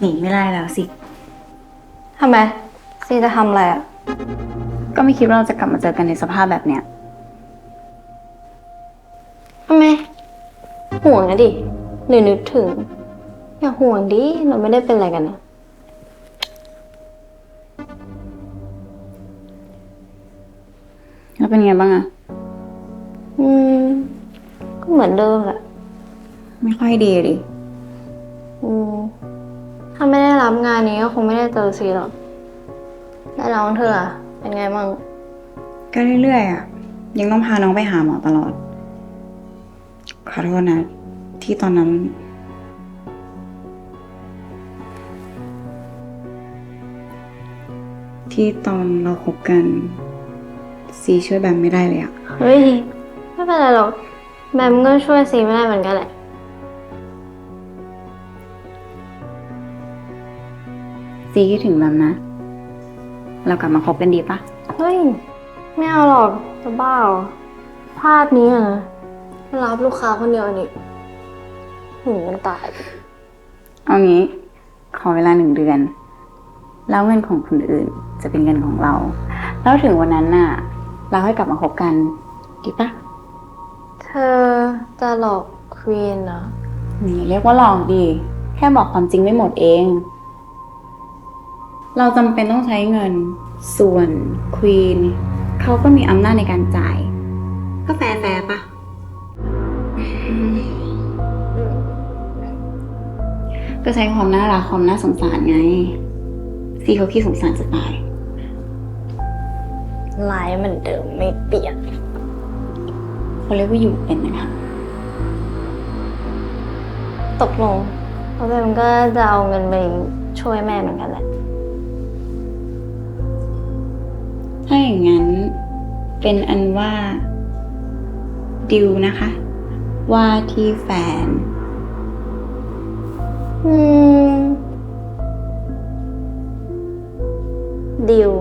หนีไม่ได้แล้วสิ ทำไม ซีจะทำอะไรอะ ก็ไม่คิดว่าเราจะกลับมาเจอกันในสภาพแบบเนี้ย ทำไม ห่วงนะดิหรือนึกถึง อย่าห่วงดิ เราไม่ได้เป็นอะไรกันนะ แล้วเป็นไงบ้างอะ อืม ก็เหมือนเดิมแหละ ไม่ค่อยดีดิอืมถ้าไม่ได้รับงานนี้ก็คงไม่ได้เจอซีหรอกแล้วน้องเธออะเป็นไงบ้างก็เรื่อยๆอะยังต้องพาน้องไปหาหมอตลอด ขอโทษนะ ที่ตอนนั้น ที่ตอนเราคบกันซีช่วยแบมไม่ได้เลยอะเฮ้ย ไม่เป็นไรหรอกแบมก็ช่วยซีไม่ได้เหมือนกันแหละ ซีคิดถึงแบมนะ เรากลับมาคบกันดีปะเฮ้ย ไม่เอาหรอกจะบ้าเหรอภาพนี้อะนะรับลูกค้าคนเดียวนี่หูมันตาย เอางี้ ขอเวลาหนึ่งเดือน แล้วเงินของคนอื่นจะเป็นเงินของเรา แล้วถึงวันนั้นน่ะ เราให้กลับมาคบกันดีปะเธอจะหลอกควีนเหรอ นี่เรียกว่าหลอกดี แค่บอกความจริงไม่หมดเอง เราจำเป็นต้องใช้เงิน ส่วนควีนเขาก็มีอำนาจในการจ่าย ก็แฟร์แฟร์ปะก็ใช้ความน่ารักความน่าสงสารไง ซีเขาขี้สงสารจะตายลายเหมือนเดิมไม่เปลี่ยนเขาเรียกว่าอยู่เป็นนะคะ ตกลงเพราะแบมก็จะเอาเงินไปช่วยแม่เหมือนกันแหละ ถ้าอย่างนั้นเป็นอันว่า ดิวนะคะ ว่าที่แฟน อืม ดิว